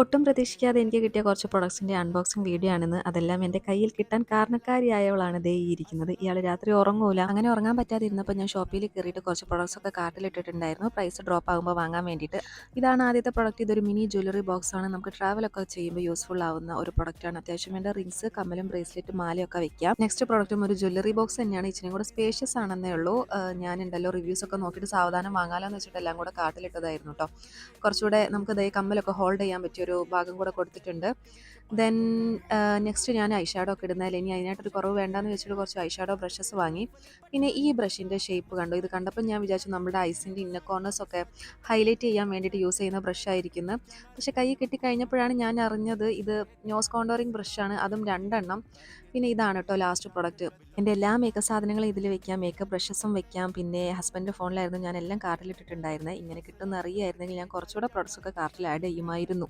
ഒട്ടും പ്രതീക്ഷിക്കാതെ എനിക്ക് കിട്ടിയ കുറച്ച് പ്രൊഡക്ട്സിന്റെ അൺബോക്സിംഗ് വീഡിയോ ആണെന്ന്. അതെല്ലാം എന്റെ കയ്യിൽ കിട്ടാൻ കാരണക്കാരിയായവളാണ് ദേ ഇരിക്കുന്നത്. ഇയാൾ രാത്രി ഉറങ്ങൂല. അങ്ങനെ ഉറങ്ങാൻ പറ്റാതെ ഇരുന്നപ്പോൾ ഞാൻ ഷോപ്പിൽ കയറിയിട്ട് കുറച്ച് പ്രൊഡക്ട്സ് ഒക്കെ കാർട്ടിലിട്ടിട്ടുണ്ടായിരുന്നു. പ്രൈസ് ഡ്രോപ്പ് ആകുമ്പോൾ വാങ്ങാൻ വേണ്ടിയിട്ട്. ഇതാണ് ആദ്യത്തെ പ്രൊഡക്റ്റ് ഇതൊരു മിനി ജ്വല്ലറി ബോക്സ് ആണ്. നമുക്ക് ട്രാവലൊക്കെ ചെയ്യുമ്പോൾ യൂസ്ഫുൾ ആവുന്ന ഒരു പ്രൊഡക്റ്റാണ് അത്യാവശ്യം വേണ്ട റിങ്സ് കമ്മലും ബ്രേസ്ലെറ്റ് മാലയൊക്കെ വെക്കാം. നെക്സ്റ്റ് പ്രൊഡക്റ്റും ഒരു ജ്വല്ലറി ബോക്സ് തന്നെയാണ്. ഇച്ചിരി കൂടെ സ്പേഷ്യസ് ആണെന്നേ ഉള്ളൂ. ഞാൻ ഉണ്ടല്ലോ റിവ്യൂസ് ഒക്കെ നോക്കിയിട്ട് സാവധാനം വാങ്ങാലോ എന്ന് വെച്ചിട്ട് എല്ലാം കൂടെ കാർട്ടിലിട്ടതായിരുന്നു കേട്ടോ കുറച്ചുകൂടെ നമുക്ക് ദേ കമ്മലൊക്കെ ഹോൾഡ് ചെയ്യാൻ പറ്റിയ ഒരു ഭാഗം കൂടെ കൊടുത്തിട്ടുണ്ട്. ദെൻ നെക്സ്റ്റ് ഞാൻ ഐഷാഡോ ഒക്കെ ഇടുന്നതിൽ ഇനി അതിനായിട്ടൊരു കുറവ് വേണ്ടാന്ന് വെച്ചിട്ട് കുറച്ച് ഐഷാഡോ ബ്രഷസ് വാങ്ങി. പിന്നെ ഈ ബ്രഷിന്റെ ഷേപ്പ് കണ്ടു? ഇത് കണ്ടപ്പോൾ ഞാൻ വിചാരിച്ചു നമ്മുടെ ഐസിന്റെ ഇന്ന കോർണേഴ്സ് ഒക്കെ ഹൈലൈറ്റ് ചെയ്യാൻ വേണ്ടിയിട്ട് യൂസ് ചെയ്യുന്ന ബ്രഷ് ആയിരിക്കുന്നത് പക്ഷേ കൈ കിട്ടിക്കഴിഞ്ഞപ്പോഴാണ് ഞാൻ അറിഞ്ഞത് ഇത് നോസ് കോണ്ടോറിങ് ബ്രഷാണ് അതും രണ്ടെണ്ണം. പിന്നെ ഇതാണ് കേട്ടോ ലാസ്റ്റ് പ്രൊഡക്റ്റ് എന്റെ എല്ലാ മേക്കപ്പ് സാധനങ്ങളും ഇതിൽ വെക്കാം. മേക്കപ്പ് ബ്രഷസും വെക്കാം. പിന്നെ ഹസ്ബൻഡ് ഫോണിലായിരുന്നു ഞാൻ എല്ലാം കാർട്ടിലിട്ടിട്ടുണ്ടായിരുന്നത് ഇങ്ങനെ കിട്ടുന്ന അറിയായിരുന്നെങ്കിൽ ഞാൻ കുറച്ചുകൂടെ പ്രൊഡക്ട്സ് ഒക്കെ കാർട്ടിൽ ആഡ് ചെയ്യുമായിരുന്നു.